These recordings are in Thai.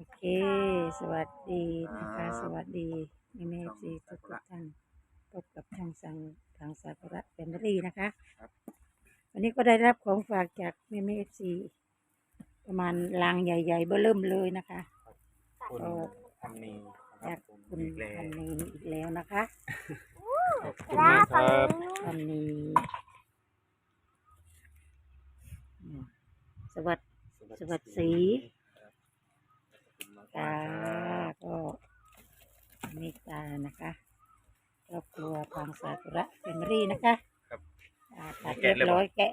โอเค สวัสดีนะคะ สวัสดีแม่แม่ซีทุกๆท่านพบกับทางสังทางสากุระแฟมิลี่นะคะ วันนี้ก็ได้รับของฝากจากแม่แม่ซีประมาณลังใหญ่ ๆ เบ้อเริ่มเลยนะคะคุณก็พันนีคจารับกผมคุณอีกแล้วพันนีอีกแล้วนะคะขอบคุณมากครับพันนีอืมสวัสดีสวัสดีครับขอบ คุณมากค่ะครับก็เมตตานะคะครอบครัวพางสากุระแฟมิลี่นะคะครับอ่าตัดเรียบร้อยแกะ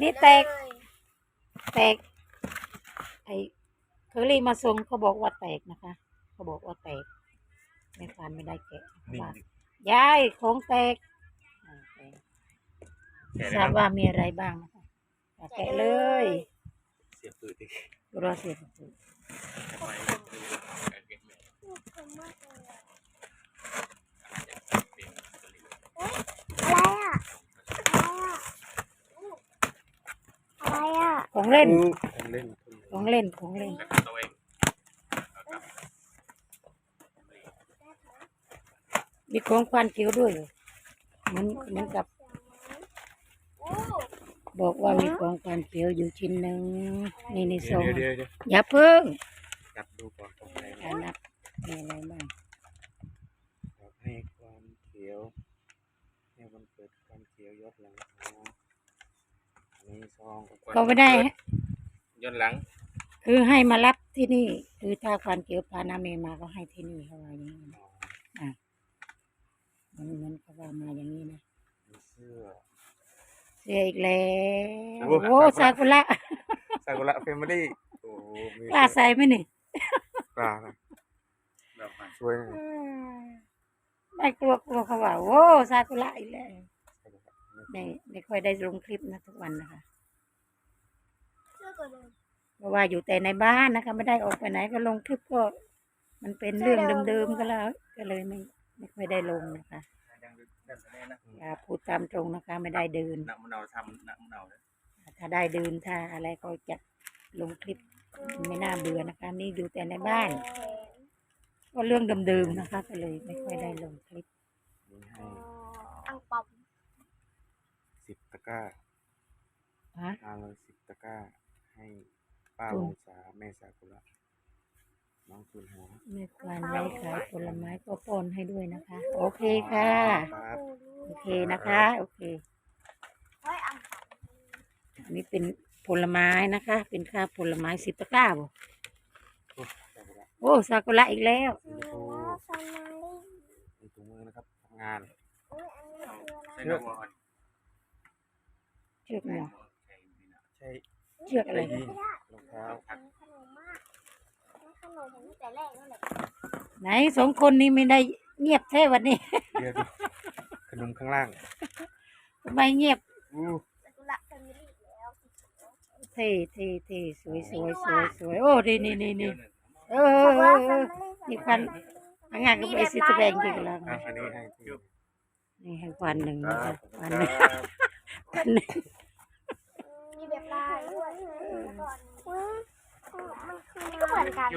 นี่แตกแตกไอ้เคอรี่มาส่งเขาบอกว่าแตกนะคะเขาบอกว่าแตกไม่ทานไม่ได้แกะนิ่งว่าๆยายของแตกอ่าแตกแกะทราบเลยครับว่ามีอะไรบ้างนะคะอะแกะเลย เสียบปืนดิ รอเสียบ ทำไมแกะไม่อะไรอะ อะไรอะ ของเล่น ของเล่นของเล่น ของเล่น แล้วก็ตัวเองมีของควันเขียวด้วยเหรอเหมือนเหมือนกับ บอกว่ามีของควันเขียวอยู่ชิ้นหนึ่งนี่ในเดี๋ซยวองเดี๋ยวเดี๋ยวอย่าเพิ่งจับดูก่อนของอะไรอ่านับมีอะไรบ้างครับให้ความเขียวให้มันเกิดความเขียวยอดหลังอ๋ออันนี้ซองก็ไม่ได้ยอดหลัง คือให้มารับที่นี่ คือถ้าควันเขียวพานาเมมาก็ให้ที่นี่เขาว่าอย่างนี้นะอ๋อมันเหมือนกับว่ามาอย่างนี้นะมีเสื้อ เสียอีกแล้วโอ้โอ้ซากุระซากุระแฟมิลี่โอ้โหมีกล้าใส่ไหมนี่กล้านะสวยนะไม่กลัวกลัวเขาว่าโอ้ซากุระอีกแล้วไม่ไม่ค่อยได้ลงคลิปนะทุกวันนะคะเชื่อก่อนเลยเพราะว่าอยู่แต่ในบ้านนะคะ ไม่ได้ออกไปไหนก็ลงคลิปก็ มันเป็นเรื่องเดิมๆก็แล้ว ก็เลยไม่ไม่ค่อยได้ลงนะคะ ยังแบบนี้นะอย่าพูดตามตรงนะคะ ไม่ได้เดินหนักมะนาวทำหนักมะนาวเลยถ้าได้เดินถ้าอะไรก็จะลงคลิปไม่น่าเบื่อนะคะ นี่ดูแต่ในบ้าน ก็เรื่องเดิมๆนะคะ ก็เลยไม่ค่อยได้ลงคลิปมีให้อังปอมสิบตะกร้าฮะมาเลยสิบตะกร้าให้ป้าตุวนงศาแม่สากุระ น้องคุณหัวไม่ควรไว้ขายผลไม้ก็ป้อนให้ด้วยนะคะ โอเคค่ะ ครับโอเคนะคะ โอเคเฮ้ยอังปอมอันนี้เป็นผลไม้นะคะ เป็นค่าผลไม้สิบตะกร้าบ่โอ้สากุระโอ้ซากุระอีกแล้วเนื้อฟานาลี่มีถุงมือนะครับทำงานอุ้ยอันนี้คืออะไรเชือกเชือกหมวกใช่เชือกอะไรยีนรองเท้า ไหนสองคนนี้ไม่ได้เงียบแท้วันนี้ เดี๋ยวดูขนมข้างล่างทำไมเงียบอู้ซากุระแฟมิลี่แล้วเท่เท่เท่สวยสวยสวยสวยโอ้ดีนี่นี่นี่เออซาเอกุอระเอแฟอมิลี่นี่ควันอันงานก็ไปสิตะแบงจริงแล้วอะอันนี้ให้พี่นี่ให้ควันหนึ่งคนะรัคะบควันหนึ่งควันหนึ่งมีแบบลายด้วยก่อนมันคือก็เหมือนกัน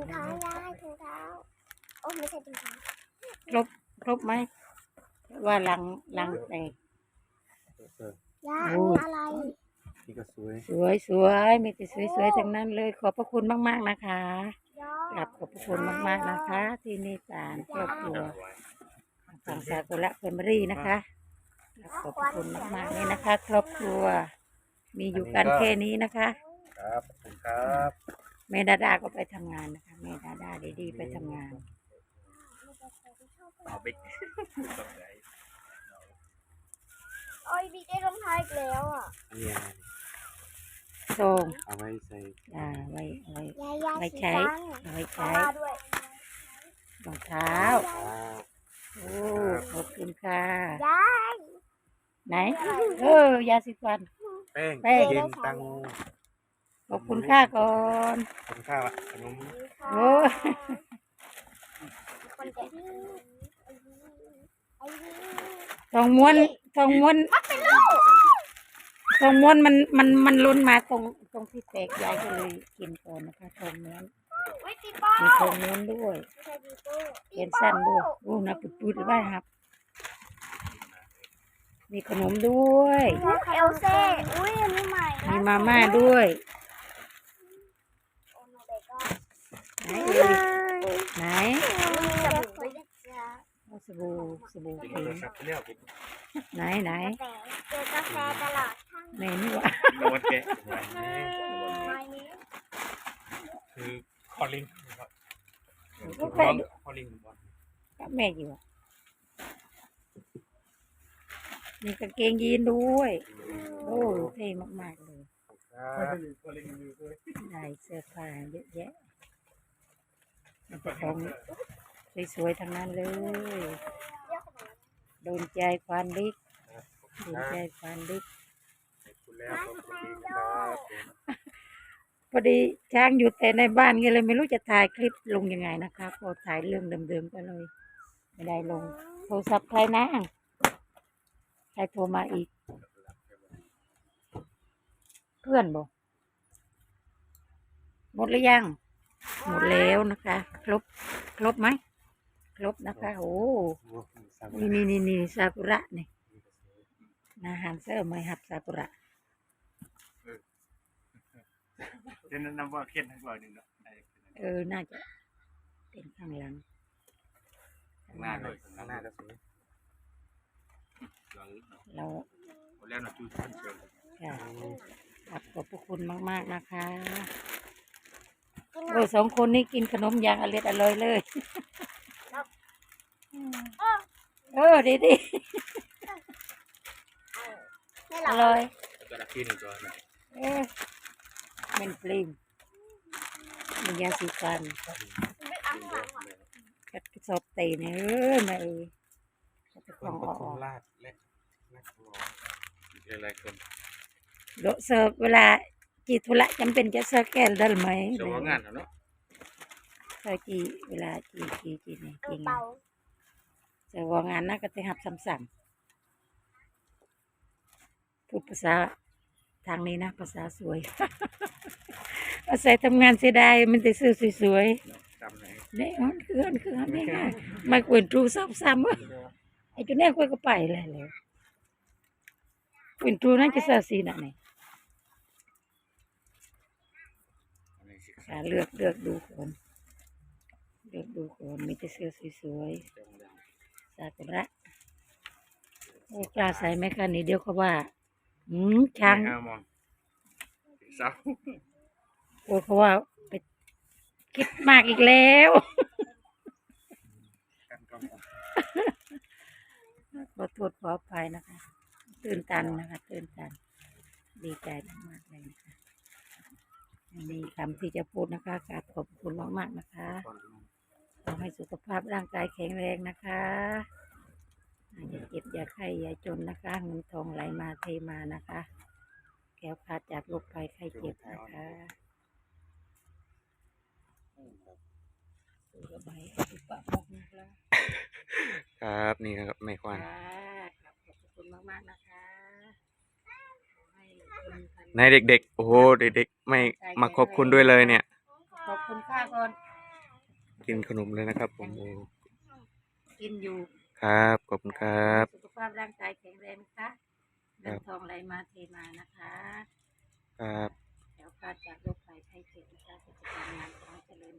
ถุงเท้ายายถุงเท้าโอ้ไม่ใช่ถุงเท้าครบครบไหมว่าลังลังแตกเออยาอันนี้อะไรนี่ก็สวยสวยสวยมีแต่สวยสวยทั้งนั้นเลย ขอบพระคุณมาก ๆ นะคะยกราบขอบพระคุณมาก ๆ นะคะ ที่นี่ตานครอบครัวฝั่งซากุระแฟมิลี่นะคะกราบขอบพระคุณมากๆเลยนะคะ ครอบครัว มีอยู่กันแค่นี้นะคะ ครับขอบคุณครับ แม่ดาดาก็ไปทำงานนะคะแม่ดาดาดีๆไปทำงาน เอาบิ๊กโอ้ยบิ๊กได้รองเท้าอีกแล้วอะอันนี้อะไรโซ่งเอาไว้ใส่อ่าไว้ไว้ยายาไว้สีใช้ฟ้าเอาไว้ใช้ด้วยรองเท้าอ่าโอ้ขอบคุณค่ะ ยาย ไหน เออ ยาสีฟันแป้งแป้งเย็นตังโม ขอบคุณค่าก่อน ขอบคุณข้าวอะขนมโอ้ยคนแก่ที่ไอ้นี่ทองม้วนทองม้วนทองม้วนมันมันมันลุ้นมาตรงตรงรงที่แตกยายก็เลยกินก่อนนะคะทองม้วนอุ้ยปีโป้มีทองม้วนด้วยไม่ใช่ปีโป้เขียนสั้นด้วยโอ้นะปุดๆหรือว่าครับ มีขนมด้วยเอลเซ่อุ้ยอันนี้ใหม่มีมาม่าด้วย โอ้โนเบกอน ไหนเอ่ยไหนมีสบู่ด้วยนะจ๊ะเอาสบู่สบู่กินเขียโทรนศัพท์ไปแล้วผมไหนไหนกาแฟเจอกาแฟตลอดทั้งแม่นี่วะโดนแกะหัวนี่วันนี้คือคอลินครับก็คแค่อลินบอลกับแม่อยู่อะมีกางเกงยีนด้วย โอ้เท่มาก ๆ เลยครับคอลินอยู่ด้วยได้เสื้อผ้าเยอะแยะมันเป็น ของสวยๆทั้งนั้นเลย โดนใจควานลิกโดนใจควานลิกขอบคุณแล้วขอบคุณดีครับพอดีช้างอยู่แต่ในบ้านก็เลยไม่รู้จะถ่ายคลิปลงยังไงนะคะพอถ่ายเรื่องเดิมๆก็เลย ไม่ได้ลง โทรศัพท์ใครนะใครโทรมาอีก เพื่อนบอกหมดหรือยัง หมดแล้วนะคะครบครบไหมครบนะคะ โอ้นี่นี่นี่นี่ซากุระนี่นาหารเสริมไม่หับซากุระเดี๋ยวนั้นนำว่าเขียนทั้งร้อยหนึ่งเนาะได้เออ น่าจะเป็นข้างหลังข้างหน้าเลยข้างหน้าก็สวยเราหมดแล้วนะจูชันเชิญค่ะขอบขอบพระคุณมาก ๆ นะคะกินห โอ้น่อยยสองคนนี้กินขนมอย่างอร่อยอร่อยเลย เออดีดีไม่หอรอกร่อยตัวละที่หนึ่งตัวนะเออเป็นปลิมมียาสีฟันไม่เอาข้างหลังว่ะกระสอบเตะเนี่ยเออมาเออจะของออกลาดและนักร้องหลายคนโดะเสิร์ฟเวลา จีธุระจำเป็นจะเสิร์ฟแก้วได้ไหมสวงานเนาะเสิร์ฟจีเวลาจีจีจีเนี่ยเอจีองเบาเสิร์ฟว่างานน่าก็จะหับซ้ำๆพูดภาษาทางนี้นะภาษาสวยอาศัยทำงานเสียดายมันจะซื้อสวยๆจำไหนเนี่ยมันคืออันคืออันนี้นะมาเวนตรูซ้ำซ้ำไอ้จุดนี้คุยก็ไปเลยเลยเวนตรูนั่นจะซาซีน่ะนี่ ค่ะเลือกเลือกดูคนเลือกดูคนมีแต่เสื้อสวยๆซากุระโอ้กล้าใส่ไหมคะนี่เดี๋ยวเขาว่าอืมช้างห้ามองสาวโอ้เขาว่าไปคิดมากอีกแล้วกันกองขอโทษขออภัยนะคะ ตื่นตันนะคะ ตื่นตัน ดีใจมากๆเลยนะคะไม่มีคำที่จะพูดนะคะกราบขอบคุณมากๆนะคะขอให้สุขภาพร่างกายแข็งแรงนะคะอย่าเจ็บอย่าไข้อย่าจนนะคะเงินทองไหลมาเทมานะคะแก้วขาดจากโรคภัยไข้เจ็บนะคะดูระบายอุปะบอกนะคะครับนี่ครับแม่ควานค่ะครับขอบคุณมากๆนะคะ ให้คุณพันในเด็กๆ โอ้โห เด็กๆ ไม่มาขอบคุณด้วยเลยเนี่ย ขอบคุณค่าก่อน กินขนมเลยนะครับผมโอ้กินอยู่ ครับ ขอบคุณครับ สุขภาพร่างกายแข็งแรงนะคะเงินทองไหลมาเทมานะคะ ครับแถวคลาดจากโรคภัยไข้เจ็บนะคะกิจการงานของเจริญ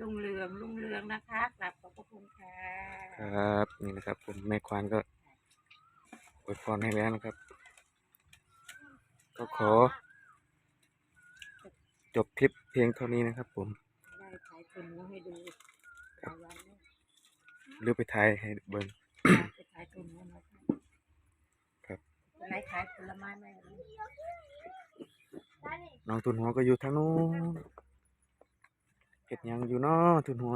รุ่งเรืองรุ่งเรืองนะคะกราบขอบพระคุณค่ะ ครับ นี่นะครับผมแม่ควานก็อวยพรให้แล้วนะครับ ก็ขอ จบคลิปเพียงเท่านี้นะครับผมได้ขายทุนแล้วให้ดูรายวันนี้หรือไปถ่ายให้เบิ้งไปขายทุนแล้วนะคะครับจะไหนขายผลไม้ไหมอะไรน้องทุนหัวก็อยู่ทางนู้นเห็ดหยังอยู่เนาะทุนหัว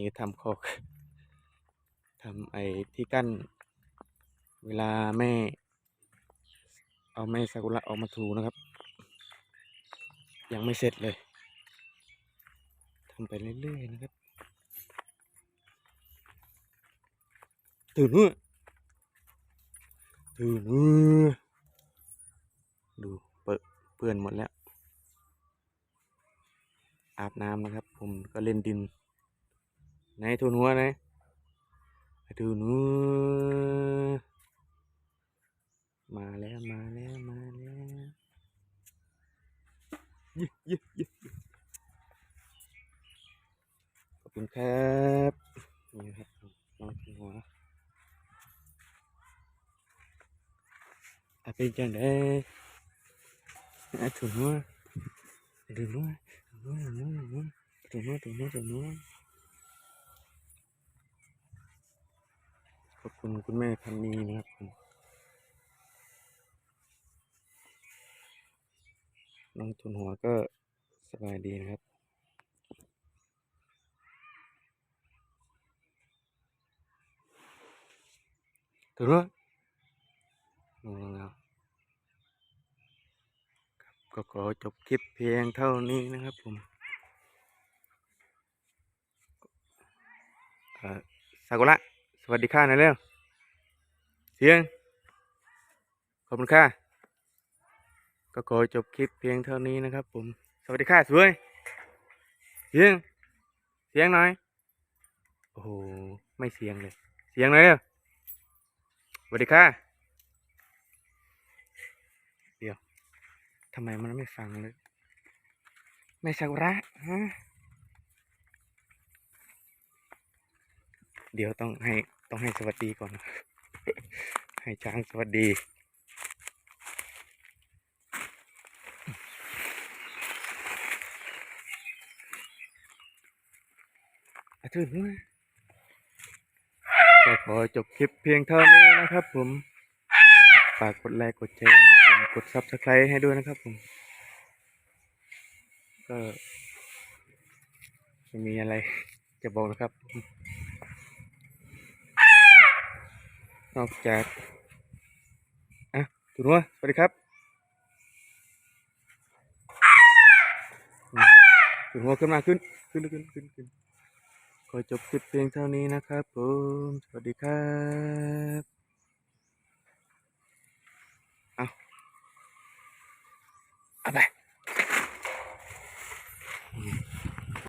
นี่ทำคอกทำไอ้ที่กั้น เวลาแม่ เอาแม่ซากุระออกมาถูนะครับ ยังไม่เสร็จเลยทำไปเรื่อยๆนะครับ ตื่นเนื้อตื่นเนื้อดูเปิดเปื้อนหมดแล้วอาบน้ำนะครับ ผมก็เล่นดิน ไหนทุนหัวไหนทุนหัวมาแล้วมาแล้วมาแล้วยี่ยี่ยี่ยี่ขอบคุณครับนี่ครับน้องทุนหัวอาเป็นจังไดอาทุนหัวทุนหัวนู้นนู้นนู้นตรงนู้นตรงนู้นตรงนู้น ขอบคุณคุณแม่พันนีนะครับผมน้องทุนหัวก็สบายดีนะครับถูกไหมงงแล้วก็ขอจบคลิปเพียงเท่านี้นะครับผมเอ่อซากุระ วัสดีค่ะนอยเร็วเสียง ขอบคุณค่ะ ก็ขอจบคลิปเพียงเท่านี้นะครับ ผม สวัสดีค่ะสวย เสียง เสียงหน่อย โอ้โห ไม่เสียงเลย เสียงหน่อยเร็วสวัสดีค่ะ เดี๋ยวทำไมมันไม่ฟังเลยแม่ซากุระฮะเดี๋ยวต้องให้ ต้องให้สวัสดีก่อน ให้ช้างสวัสดี อาถึงนะก็ขอจบคลิปเพียงเท่านี้นะครับผม ฝากกดไลค์กดแชร์นะครับผมกดซับสไครต์ให้ด้วยนะครับผม ก็ไม่มีอะไรจะบอกนะครับ นอกจากอะถูกไหมสวัสดีครับถึงหัวขึ้นมาขึ้น ขึ้นขึ้นขึ้นขึ้นขอจบคลิปเพียงเท่านี้นะครับผม สวัสดีครับเอาเอาไป